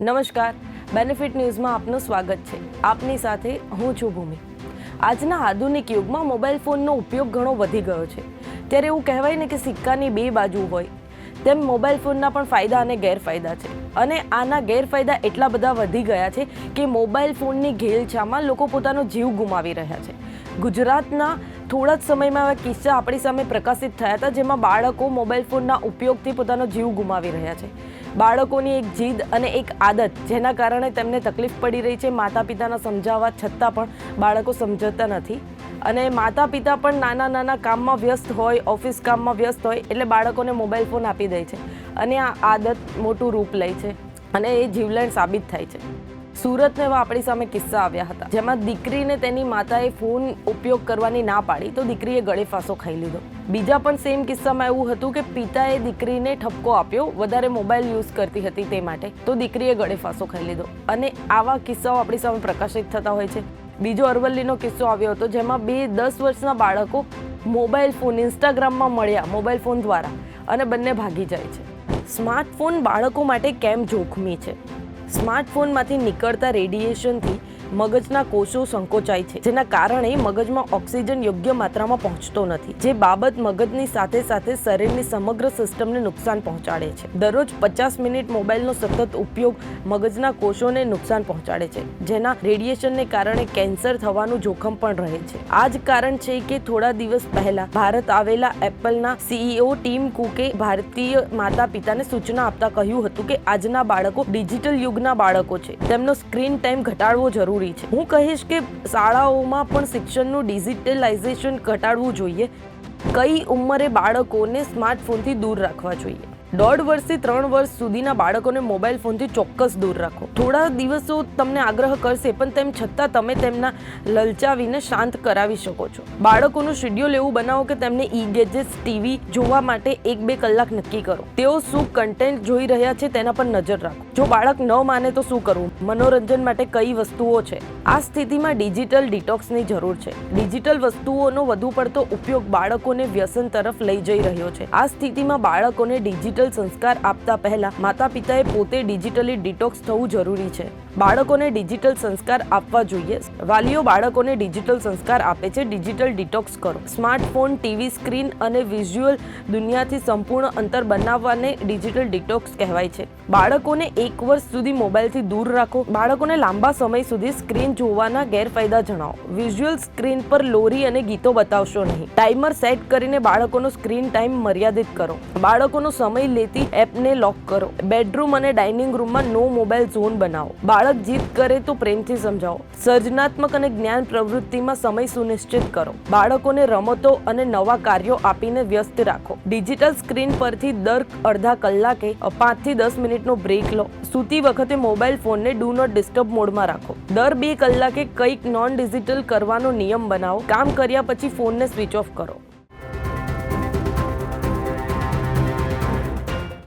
નમસ્કાર. બેનિફિટ ન્યૂઝમાં આપનું સ્વાગત છે. આપની સાથે હું છું ભૂમિ. આજના આધુનિક યુગમાં મોબાઈલ ફોનનો ઉપયોગ ઘણો વધી ગયો છે. ત્યારે એવું કહેવાય ને કે સિક્કાની બે બાજુ હોય. તેમ મોબાઈલ ફોનના પણ ફાયદા અને ગેરફાયદા છે. અને આના ગેરફાયદા એટલા બધા વધી ગયા છે કે મોબાઈલ ફોનની ઘેલછામાં લોકો પોતાનો જીવ ગુમાવી રહ્યા છે. ગુજરાતના થોડા જ સમયમાં એવા કિસ્સા આપણી સામે પ્રકાશિત થયા હતા જેમાં બાળકો મોબાઈલ ફોનના ઉપયોગથી પોતાનો જીવ ગુમાવી રહ્યા છે. બાળકોની એક જીદ અને એક આદત, જેના કારણે તેમને તકલીફ પડી રહી છે. માતા પિતાના સમજાવવા છતાં પણ બાળકો સમજતા નથી. અને માતા પિતા પણ નાના નાના કામમાં વ્યસ્ત હોય, ઓફિસ કામમાં વ્યસ્ત હોય, એટલે બાળકોને મોબાઈલ ફોન આપી દે છે અને આ આદત મોટું રૂપ લે છે અને એ જીવલેણ સાબિત થાય છે. સુરતને એવા આપણી સામે કિસ્સા આવ્યા હતા. જેમાં દીકરીને તેની માતાએ ફોન ઉપયોગ કરવાની ના પાડી તો દીકરીએ ગળે ફાંસો ખાઈ લીધો. બીજા પણ સેમ કિસ્સામાં એવું હતું કે પિતાએ દીકરીને ઠપકો આપ્યો, વધારે મોબાઈલ યુઝ કરતી હતી તે માટે તો દીકરીએ ગળે ફાંસો ખાઈ લીધો. અને આવા કિસ્સાઓ આપણી સામે પ્રકાશિત થતા હોય છે. બીજો અરવલ્લીનો કિસ્સો આવ્યો હતો જેમાં બે દસ વર્ષના બાળકો મોબાઈલ ફોન ઇન્સ્ટાગ્રામમાં મળ્યા મોબાઈલ ફોન દ્વારા, અને બંને ભાગી જાય છે. સ્માર્ટફોન બાળકો માટે કેમ જોખમી છે? સ્માર્ટફોનમાંથી નીકળતા રેડિયેશનથી મગજના કોષો સંકોચાય છે, જેના કારણે મગજમાં ઓક્સિજન યોગ્ય માત્રામાં પહોંચતો નથી, જે બાબત મગજની સાથે સાથે શરીરની સમગ્ર સિસ્ટમને નુકસાન પહોંચાડે છે. દરરોજ પચાસ મિનિટ મોબાઈલનો સતત ઉપયોગ મગજના કોષોને નુકસાન પહોંચાડે છે, જેના રેડિયેશનને કારણે કેન્સર થવાનું જોખમ પણ રહે છે. આ જ કારણ છે કે થોડા દિવસ પહેલા ભારત આવેલા એપલના સીઈઓ ટીમ કુકે ભારતીય માતા પિતાને સૂચના આપતા કહ્યું હતું કે આજના બાળકો ડિજિટલ યુગના બાળકો છે. તેમનો સ્ક્રીન ટાઈમ ઘટાડવો જરૂરી છે. હું કહીશ કે શાળાઓમાં પણ શિક્ષણનું ડિજિટલાઇઝેશન ઘટાડવું જોઈએ. કઈ ઉંમરે બાળકોને સ્માર્ટફોનથી દૂર રાખવા જોઈએ. દોઢ વર્ષથી ત્રણ વર્ષ સુધીના બાળકોને મોબાઈલ ફોનથી ચોક્કસ દૂર રાખો. થોડા દિવસો તમને આગ્રહ કરશે, પણ તેમ છતાં તમે તેમના લલચાવીને શાંત કરાવી શકો છો. બાળકોનું શેડ્યુલ એવું બનાવો કે તેમને ઈ ગેજેટ્સ ટીવી જોવા માટે એક બે કલાક નક્કી કરો. તેઓ શું કન્ટેન્ટ જોઈ રહ્યા છે તેના પર નજર રાખો. જો બાળક ન માને તો શું કરવું? મનોરંજન માટે કઈ વસ્તુઓ છે? આ સ્થિતિમાં ડિજિટલ ડિટોક્સની જરૂર છે. ડિજિટલ વસ્તુઓનો વધુ પડતો ઉપયોગ બાળકોને વ્યસન તરફ લઈ જઈ રહ્યો છે. આ સ્થિતિમાં બાળકોને ડિજિટલ સંસ્કાર આપતા પહેલા માતા પિતાએ પોતે ડિજિટલી ડિટોક્સ થવું જરૂરી છે. બાળકોને ડિજિટલ સંસ્કાર આપવા જોઈએ. વાલીઓ બાળકોને ડિજિટલ સંસ્કાર આપે છે. ડિજિટલ ડિટોક્સ કરો. સ્માર્ટફોન, ટીવી સ્ક્રીન અને વિઝ્યુઅલ દુનિયાથી સંપૂર્ણ અંતર બનાવવાને ડિજિટલ ડિટોક્સ કહેવાય છે. બાળકોને એક વર્ષ સુધી મોબાઈલથી દૂર રાખો. બાળકોને લાંબા સમય સુધી સ્ક્રીન જોવાના ગેરફાયદા જણાવો. વિઝ્યુઅલ સ્ક્રીન પર લોરી અને ગીતો બતાવશો નહીં. ટાઈમર સેટ કરીને બાળકોનો સ્ક્રીન ટાઈમ મર્યાદિત કરો. બાળકોનો સમય લેતી એપને લોક કરો. બેડરૂમ અને ડાઇનિંગ રૂમમાં નો મોબાઈલ ઝોન બનાવો. બાળક જીદ કરે તો પ્રેમથી સમજાવો. સર્જનાત્મક અને જ્ઞાન પ્રવૃત્તિમાં સમય સુનિશ્ચિત કરો. બાળકોને રમતો અને નવા કાર્યો આપીને વ્યસ્ત રાખો. ડિજિટલ સ્ક્રીન પરથી દર અડધા કલાકે પાંચથી દસ મિનિટનો બ્રેક લો. સૂતી વખતે મોબાઈલ ફોનને ડુ નોટ ડિસ્ટર્બ મોડમાં રાખો. દર બે કલાકે કંઈક નોન ડિજિટલ કરવાનો નિયમ બનાવો. કામ કર્યા પછી ફોનને સ્વિચ ઓફ કરો.